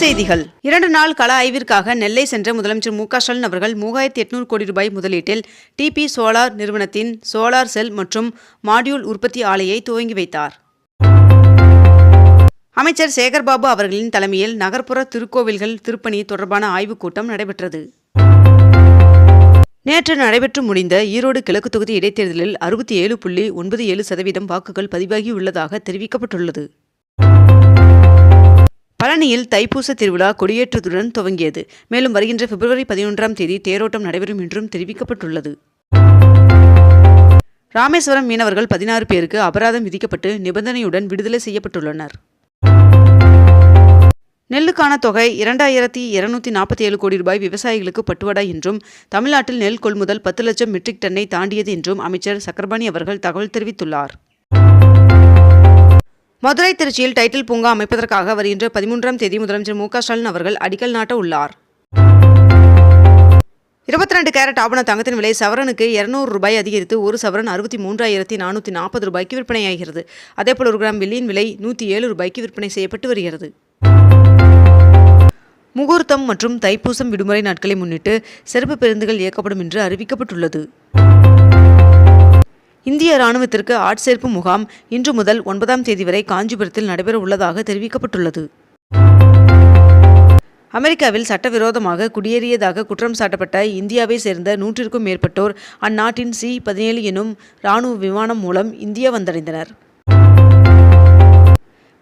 செய்திகள். இரண்டு நாள் கள ஆய்விற்காக நெல்லை சென்ற முதலமைச்சர் மு க ஸ்டாலின் அவர்கள் மூவாயிரத்தி எட்நூறு கோடி ரூபாய் முதலீட்டில் டிபி சோலார் நிறுவனத்தின் சோலார் செல் மற்றும் மாடியூல் உற்பத்தி ஆலையை துவங்கி வைத்தார். அமைச்சர் சேகர்பாபு அவர்களின் தலைமையில் நகர்ப்புற திருக்கோவில்கள் திருப்பணி தொடர்பான ஆய்வுக் கூட்டம் நடைபெற்றது. நேற்று நடைபெற்று முடிந்த ஈரோடு கிழக்கு தொகுதி இடைத்தேர்தலில் அறுபத்தி ஏழு புள்ளி ஒன்பது ஏழு சதவீதம் வாக்குகள் பதிவாகியுள்ளதாக தெரிவிக்கப்பட்டுள்ளது. பழனியில் தைப்பூச திருவிழா கொடியேற்றத்துடன் துவங்கியது. மேலும் வருகின்ற பிப்ரவரி பதினொன்றாம் தேதி தேரோட்டம் நடைபெறும் என்றும் தெரிவிக்கப்பட்டுள்ளது. ராமேஸ்வரம் மீனவர்கள் பதினாறு பேருக்கு அபராதம் விதிக்கப்பட்டு நிபந்தனையுடன் விடுதலை செய்யப்பட்டுள்ளனர். நெல்லுக்கான தொகை இரண்டாயிரத்தி இருநூத்தி நாற்பத்தி ஏழு கோடி ரூபாய் விவசாயிகளுக்கு பட்டுவடா என்றும் தமிழ்நாட்டில் நெல் கொள்முதல் பத்து லட்சம் மெட்ரிக் டன்னை தாண்டியது என்றும் அமைச்சர் சக்கரபாணி அவர்கள் தகவல் தெரிவித்துள்ளார். மதுரை திருச்சியில் டைட்டில் பூங்கா அமைப்பதற்காக வருகின்ற பதிமூன்றாம் தேதி முதலமைச்சர் மு ஸ்டாலின் அவர்கள் அடிக்கல் நாட்ட உள்ளார். இருபத்தி ரெண்டு கேரட் ஆபண தங்கத்தின் விலை சவரனுக்கு இருநூறு ரூபாய் அதிகரித்து ஒரு சவரன் அறுபத்தி மூன்றாயிரத்தி நானூற்றி நாற்பது ரூபாய்க்கு விற்பனையாகிறது. அதேபோல் ஒரு கிராம் வெள்ளியின் விலை நூற்றி ஏழு ரூபாய்க்கு விற்பனை செய்யப்பட்டு வருகிறது. முகூர்த்தம் மற்றும் தைப்பூசம் விடுமுறை நாட்களை முன்னிட்டு சிறப்பு பேருந்துகள் இயக்கப்படும் என்று அறிவிக்கப்பட்டுள்ளது. இந்திய ராணுவத்திற்கு ஆட்சேர்ப்பு முகாம் இன்று முதல் ஒன்பதாம் தேதி வரை காஞ்சிபுரத்தில் நடைபெற உள்ளதாக தெரிவிக்கப்பட்டுள்ளது. அமெரிக்காவில் சட்டவிரோதமாக குடியேறியதாக குற்றம் சாட்டப்பட்ட இந்தியாவை சேர்ந்த நூற்றிற்கும் மேற்பட்டோர் அந்நாட்டின் சி பதினேழு எனும் ராணுவ விமானம் மூலம் இந்தியா வந்தடைந்தனர்.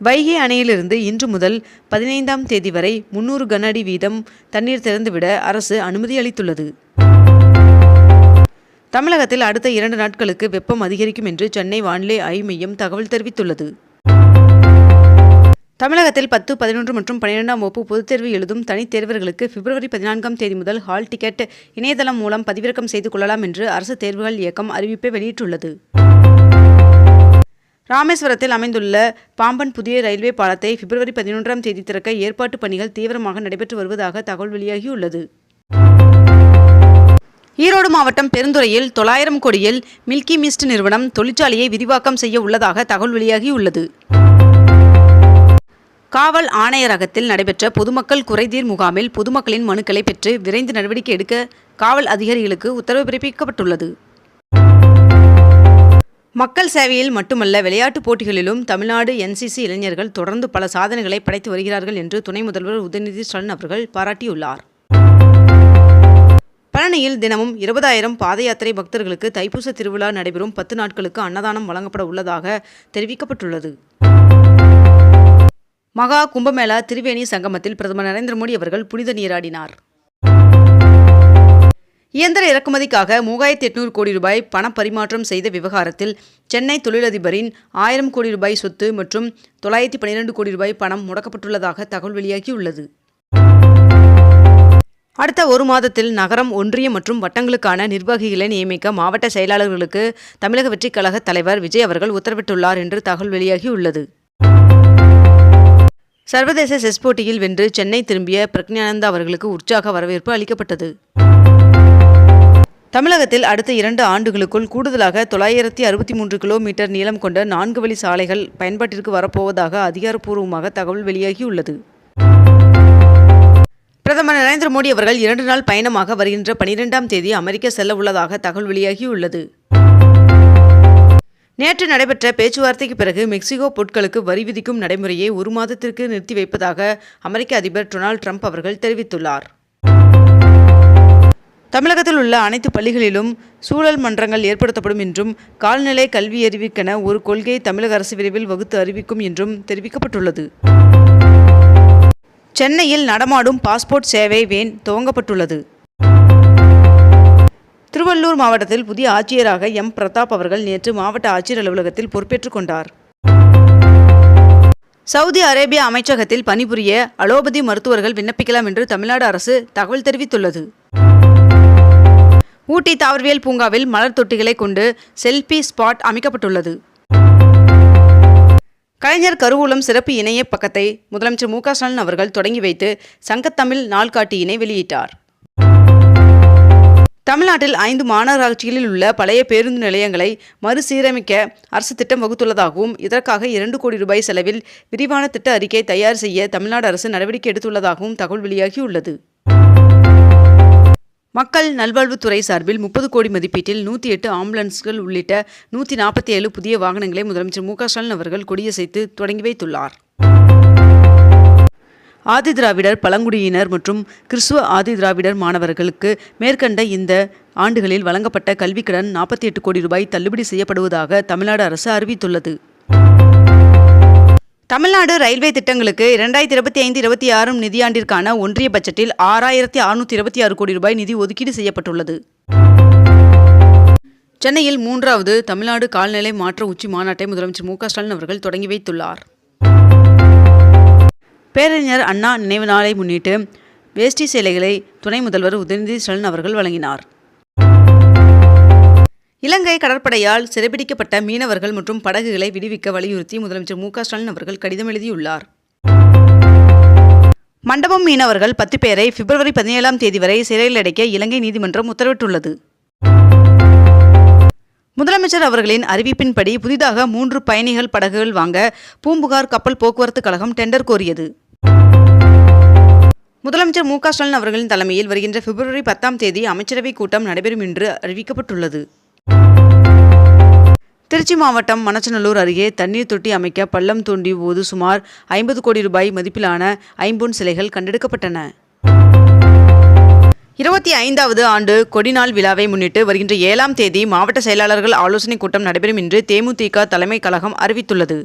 வைகை அணையிலிருந்து இன்று முதல் பதினைந்தாம் தேதி வரை முன்னூறு கன அடி வீதம் தண்ணீர் திறந்துவிட அரசு அனுமதி அளித்துள்ளது. தமிழகத்தில் அடுத்த இரண்டு நாட்களுக்கு வெப்பம் அதிகரிக்கும் என்று சென்னை வானிலை ஆய்வு மையம் தகவல் தெரிவித்துள்ளது. தமிழகத்தில் பத்து பதினொன்று மற்றும் பன்னிரெண்டாம் வகுப்பு பொதுத் தேர்வு எழுதும் தனித் தேர்வர்களுக்கு பிப்ரவரி பதினான்காம் தேதி முதல் ஹால் டிக்கெட் இணையதளம் மூலம் பதிவிறக்கம் செய்து கொள்ளலாம் என்று அரசு தேர்வுகள் இயக்கம் அறிவிப்பை வெளியிட்டுள்ளது. ராமேஸ்வரத்தில் அமைந்துள்ள பாம்பன் புதிய ரயில்வே பாலத்தை பிப்ரவரி பதினொன்றாம் தேதி திறக்க ஏற்பாட்டு பணிகள் தீவிரமாக நடைபெற்று வருவதாக தகவல் வெளியாகியுள்ளது. ஈரோடு மாவட்டம் பெருந்துறையில் தொள்ளாயிரம் கோடியில் மில்கி மிஸ்ட் நிறுவனம் தொழிற்சாலையை விரிவாக்கம் செய்ய உள்ளதாக தகவல் வெளியாகியுள்ளது. காவல் ஆணையரகத்தில் நடைபெற்ற பொதுமக்கள் குறைதீர் முகாமில் பொதுமக்களின் மனுக்களை பெற்று விரைந்து நடவடிக்கை எடுக்க காவல் அதிகாரிகளுக்கு உத்தரவு பிறப்பிக்கப்பட்டுள்ளது. மக்கள் சேவையில் மட்டுமல்ல விளையாட்டுப் போட்டிகளிலும் தமிழ்நாடு என்சிசி இளைஞர்கள் தொடர்ந்து பல சாதனைகளை படைத்து வருகிறார்கள் என்று துணை முதல்வர் உதயநிதி ஸ்டாலின் அவர்கள் பாராட்டியுள்ளார். பழனியில் தினமும் இருபதாயிரம் பாத யாத்திரை பக்தர்களுக்கு தைப்பூச திருவிழா நடைபெறும். பத்து நாட்களுக்கு அன்னதானம் வழங்கப்பட உள்ளதாக தெரிவிக்கப்பட்டுள்ளது. மகா கும்பமேளா திரிவேணி சங்கமத்தில் பிரதமர் நரேந்திர மோடி அவர்கள் புனித நீராடினார். இயந்திர இறக்குமதிக்காக மூவாயிரத்தி எட்நூறு கோடி ரூபாய் பணப்பரிமாற்றம் செய்த விவகாரத்தில் சென்னை தொழிலதிபரின் ஆயிரம் கோடி ரூபாய் சொத்து மற்றும் தொள்ளாயிரத்தி பன்னிரண்டு கோடி ரூபாய் பணம் முடக்கப்பட்டுள்ளதாக தகவல் வெளியாகியுள்ளது. அடுத்த ஒரு மாதத்தில் நகரம் ஒன்றியம் மற்றும் வட்டங்களுக்கான நிர்வாகிகளை நியமிக்க மாவட்ட செயலாளர்களுக்கு தமிழக வெற்றிக் கழக தலைவர் விஜய் அவர்கள் உத்தரவிட்டுள்ளார் என்று தகவல் வெளியாகியுள்ளது. சர்வதேச செஸ் போட்டியில் வென்று சென்னை திரும்பிய பிரக்ஞானந்தா அவர்களுக்கு உற்சாக வரவேற்பு அளிக்கப்பட்டது. தமிழகத்தில் அடுத்த இரண்டு ஆண்டுகளுக்குள் கூடுதலாக தொள்ளாயிரத்தி அறுபத்தி மூன்று கிலோமீட்டர் நீளம் கொண்ட நான்கு வழி சாலைகள் பயன்பாட்டிற்கு வரப்போவதாக அதிகாரப்பூர்வமாக தகவல் வெளியாகியுள்ளது. பிரதமர் நரேந்திர மோடி அவர்கள் இரண்டு நாள் பயணமாக வருகின்ற பனிரெண்டாம் தேதி அமெரிக்க செல்ல உள்ளதாக தகவல் வெளியாகியுள்ளது. நேற்று நடைபெற்ற பேச்சுவார்த்தைக்கு பிறகு மெக்சிகோ பொருட்களுக்கு வரி விதிக்கும் நடைமுறையை ஒரு மாதத்திற்கு நிறுத்தி வைப்பதாக அமெரிக்க அதிபர் டொனால்ட் ட்ரம்ப் அவர்கள் தெரிவித்துள்ளார். தமிழகத்தில் உள்ள அனைத்து பள்ளிகளிலும் சூழல் மன்றங்கள் ஏற்படுத்தப்படும் என்றும் கால்நிலை கல்வி அறிவிக்கென ஒரு கொள்கையை தமிழக அரசு விரைவில் வகுத்து அறிவிக்கும் என்றும் தெரிவிக்கப்பட்டுள்ளது. சென்னையில் நடமாடும் பாஸ்போர்ட் சேவை வேன் துவங்கப்பட்டுள்ளது. திருவள்ளூர் மாவட்டத்தில் புதிய ஆட்சியராக எம். பிரதாப் அவர்கள் நேற்று மாவட்ட ஆட்சியர் அலுவலகத்தில் பொறுப்பேற்றுக் கொண்டார். சவுதி அரேபிய அமைச்சகத்தில் பணிபுரிய அலோபதி மருத்துவர்கள் விண்ணப்பிக்கலாம் என்று தமிழ்நாடு அரசு தகவல் தெரிவித்துள்ளது. ஊட்டி தாவரவியல் பூங்காவில் மலர் தொட்டிகளை கொண்டு செல்பி ஸ்பாட் அமைக்கப்பட்டுள்ளது. கலைஞர் கருவூலம் சிறப்பு இணைய பக்கத்தை முதலமைச்சர் மு ஸ்டாலின் அவர்கள் தொடங்கி வைத்து சங்கத்தமிழ் நாள்காட்டியினை வெளியிட்டார். தமிழ்நாட்டில் ஐந்து மாநகராட்சிகளில் உள்ள பழைய பேருந்து நிலையங்களை மறுசீரமைக்க அரசு திட்டம் வகுத்துள்ளதாகவும் இதற்காக இரண்டு கோடி ரூபாய் செலவில் விரிவான திட்ட அறிக்கை தயார் செய்ய தமிழ்நாடு அரசு நடவடிக்கை எடுத்துள்ளதாகவும் தகவல் வெளியாகியுள்ளது. மக்கள் நல்வாழ்வுத்துறை சார்பில் முப்பது கோடி மதிப்பீட்டில் நூற்றி எட்டு ஆம்புலன்ஸ்கள் உள்ளிட்ட நூற்றி நாற்பத்தி ஏழு புதிய வாகனங்களை முதலமைச்சர் மு க ஸ்டாலின் அவர்கள் கொடியசைத்து தொடங்கி வைத்துள்ளார். ஆதி திராவிடர் பழங்குடியினர் மற்றும் கிறிஸ்துவ ஆதி திராவிடர் மாணவர்களுக்கு மேற்கண்ட இந்த ஆண்டுகளில் வழங்கப்பட்ட கல்விக்கடன் நாற்பத்தி எட்டு கோடி ரூபாய் தள்ளுபடி செய்யப்படுவதாக தமிழ்நாடு அரசு அறிவித்துள்ளது. தமிழ்நாடு ரயில்வே திட்டங்களுக்கு இரண்டாயிரத்தி இருபத்தி ஐந்து இருபத்தி ஆறும் நிதியாண்டிற்கான ஒன்றிய பட்ஜெட்டில் ஆறாயிரத்தி அறுநூற்றி இருபத்தி ஆறு கோடி ரூபாய் நிதி ஒதுக்கீடு செய்யப்பட்டுள்ளது. சென்னையில் மூன்றாவது தமிழ்நாடு கால்நிலை மாற்ற உச்சி மாநாட்டை முதலமைச்சர் மு ஸ்டாலின் அவர்கள் தொடங்கி வைத்துள்ளார். பேரறிஞர் அண்ணா நினைவு நாளை முன்னிட்டு வேஷ்டி சேலைகளை துணை முதல்வர் உதயநிதி ஸ்டாலின் அவர்கள் வழங்கினார். இலங்கை கடற்படையால் சிறைபிடிக்கப்பட்ட மீனவர்கள் மற்றும் படகுகளை விடுவிக்க வலியுறுத்தி முதலமைச்சர் மு ஸ்டாலின் அவர்கள் கடிதம் எழுதியுள்ளார். மண்டபம் மீனவர்கள் பத்து பேரை பிப்ரவரி பதினேழாம் தேதி வரை சிறையில் அடைக்க இலங்கை நீதிமன்றம் உத்தரவிட்டுள்ளது. முதலமைச்சர் அவர்களின் அறிவிப்பின்படி புதிதாக மூன்று பயணிகள் படகுகள் வாங்க பூம்புகார் கப்பல் போக்குவரத்து கழகம் டெண்டர் கோரியது. முதலமைச்சர் மு ஸ்டாலின் அவர்களின் தலைமையில் வருகின்ற பிப்ரவரி பத்தாம் தேதி அமைச்சரவைக் கூட்டம் நடைபெறும் என்று அறிவிக்கப்பட்டுள்ளது. திருச்சி மாவட்டம் மணச்சநல்லூர் அருகே தண்ணீர் தொட்டி அமைக்க பள்ளம் தோண்டி போது சுமார் ஐம்பது கோடி ரூபாய் மதிப்பிலான ஐம்பொன் சிலைகள் கண்டெடுக்கப்பட்டன. இருபத்தி ஐந்தாவது ஆண்டு கொடிநாள் விழாவை முன்னிட்டு வருகின்ற ஏழாம் தேதி மாவட்ட செயலாளர்கள் ஆலோசனைக் கூட்டம் நடைபெறும் என்று தேமுதிக தலைமை கழகம் அறிவித்துள்ளது.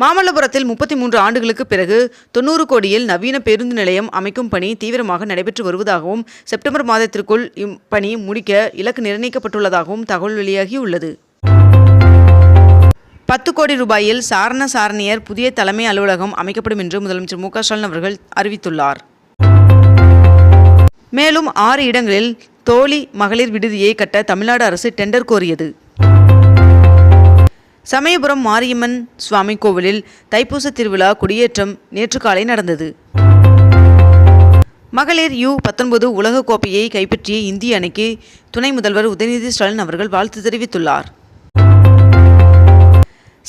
மாமல்லபுரத்தில் முப்பத்தி மூன்று ஆண்டுகளுக்கு பிறகு தொண்ணூறு கோடியில் நவீன பேருந்து நிலையம் அமைக்கும் பணி தீவிரமாக நடைபெற்று வருவதாகவும் செப்டம்பர் மாதத்திற்குள் இப்பணி முடிக்க இலக்கு நிர்ணயிக்கப்பட்டுள்ளதாகவும் தகவல் வெளியாகியுள்ளது. பத்து கோடி ரூபாயில் சாரண சாரணியர் புதிய தலைமை அலுவலகம் அமைக்கப்படும் என்று முதலமைச்சர் மு க ஸ்டாலின் அவர்கள் அறிவித்துள்ளார். மேலும் ஆறு இடங்களில் தோழி மகளிர் விடுதியை கட்ட தமிழ்நாடு அரசு டெண்டர் கோரியது. சமயபுரம் மாரியம்மன் சுவாமி கோவிலில் தைப்பூச திருவிழா கொடியேற்றம் நேற்று காலை நடந்தது. மகளிர் யூ பத்தொன்பது உலகக்கோப்பையை கைப்பற்றிய இந்திய அணிக்கு துணை முதல்வர் உதயநிதி ஸ்டாலின் அவர்கள் வாழ்த்து தெரிவித்துள்ளார்.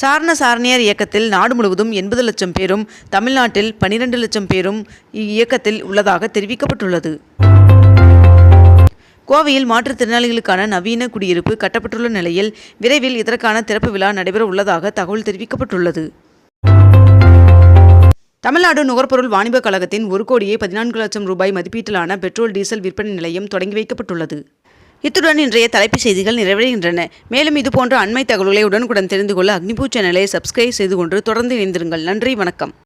சாரண சாரணியர் இயக்கத்தில் நாடு முழுவதும் எண்பது லட்சம் பேரும் தமிழ்நாட்டில் பனிரெண்டு லட்சம் பேரும் இயக்கத்தில் உள்ளதாக தெரிவிக்கப்பட்டுள்ளது. கோவையில் மாற்றுத்திறனாளிகளுக்கான நவீன குடியிருப்பு கட்டப்பட்டுள்ள நிலையில் விரைவில் இதற்கான திறப்பு விழா நடைபெற உள்ளதாக தகவல் தெரிவிக்கப்பட்டுள்ளது. தமிழ்நாடு நுகர்பொருள் வாணிபக் கழகத்தின் ஒரு கோடியே பதினான்கு லட்சம் ரூபாய் மதிப்பீட்டிலான பெட்ரோல் டீசல் விற்பனை நிலையம் தொடங்கி வைக்கப்பட்டுள்ளது. இத்துடன் இன்றைய தலைப்புச் செய்திகள் நிறைவடைகின்றன. மேலும் இதுபோன்ற அண்மை தகவல்களை உடனுக்குடன் தெரிந்து கொள்ள அக்னிபூ சேனலை சப்ஸ்கிரைப் செய்து கொண்டு தொடர்ந்து இணைந்திருங்கள். நன்றி வணக்கம்.